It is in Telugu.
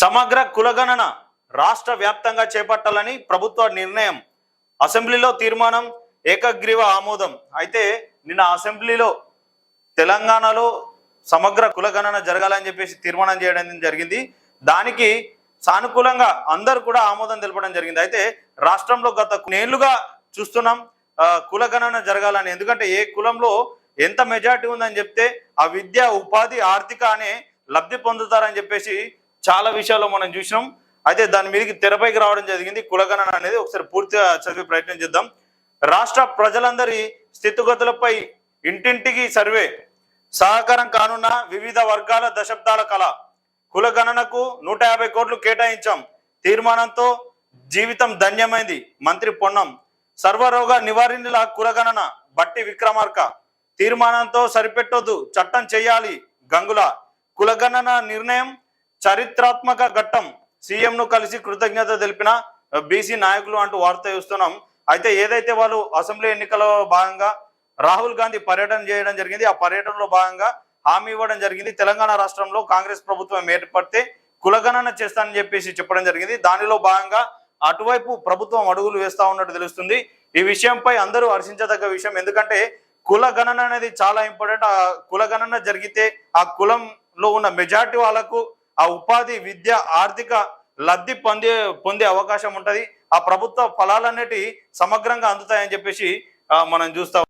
సమగ్ర కులగణన రాష్ట్ర వ్యాప్తంగా చేపట్టాలని ప్రభుత్వ నిర్ణయం. అసెంబ్లీలో తీర్మానం ఏకగ్రీవ ఆమోదం. అయితే నిన్న అసెంబ్లీలో తెలంగాణలో సమగ్ర కులగణన జరగాలని చెప్పేసి తీర్మానం చేయడం జరిగింది. దానికి సానుకూలంగా అందరు కూడా ఆమోదం తెలపడం జరిగింది. అయితే రాష్ట్రంలో గత నేళ్ళుగా చూస్తున్నాం కులగణన జరగాలని. ఎందుకంటే ఏ కులంలో ఎంత మెజార్టీ ఉందని చెప్తే ఆ విద్య ఉపాధి ఆర్థిక అనే లబ్ధి పొందుతారని చెప్పేసి చాలా విషయాల్లో మనం చూసినాం. అయితే దాని మీదకి తెరపైకి రావడం జరిగింది. కులగణన అనేది ఒకసారి పూర్తిగా చదివే ప్రయత్నం చేద్దాం. రాష్ట్ర ప్రజలందరి స్థితిగతులపై ఇంటింటికి సర్వే. సహకారం కానున్న వివిధ వర్గాల దశాబ్దాల కళ. కులగణనకు నూట యాభై కోట్లు కేటాయించాం. తీర్మానంతో జీవితం ధన్యమైంది మంత్రి పొన్నం. సర్వరోగ నివారణల కులగణన బట్టి విక్రమార్క. తీర్మానంతో సరిపెట్టొద్దు చట్టం చేయాలి గంగుల. కులగణన నిర్ణయం చరిత్రాత్మక ఘట్టం. సీఎం ను కలిసి కృతజ్ఞత తెలిపిన బీసీ నాయకులు అంటూ వార్త చూస్తున్నాం అయితే ఏదైతే వాళ్ళు అసెంబ్లీ ఎన్నికల్లో భాగంగా రాహుల్ గాంధీ పర్యటన చేయడం జరిగింది ఆ పర్యటనలో భాగంగా హామీ ఇవ్వడం జరిగింది. తెలంగాణ రాష్ట్రంలో కాంగ్రెస్ ప్రభుత్వం ఏర్పడితే కులగణన చేస్తానని చెప్పేసి చెప్పడం జరిగింది. దానిలో భాగంగా అటువైపు ప్రభుత్వం అడుగులు వేస్తా ఉన్నట్టు తెలుస్తుంది. ఈ విషయంపై అందరూ హర్షించదగ్గ విషయం ఎందుకంటే కుల గణన అనేది చాలా ఇంపార్టెంట్. ఆ కుల గణన జరిగితే ఆ కులంలో ఉన్న మెజార్టీ వాళ్ళకు ఆ ఉపాధి విద్య ఆర్థిక లబ్ధి పొందే పొందే అవకాశం ఉంటుంది. ఆ ప్రభుత్వ ఫలాలన్నిటి సమగ్రంగా అందుతాయని చెప్పేసి మనం చూస్తాం.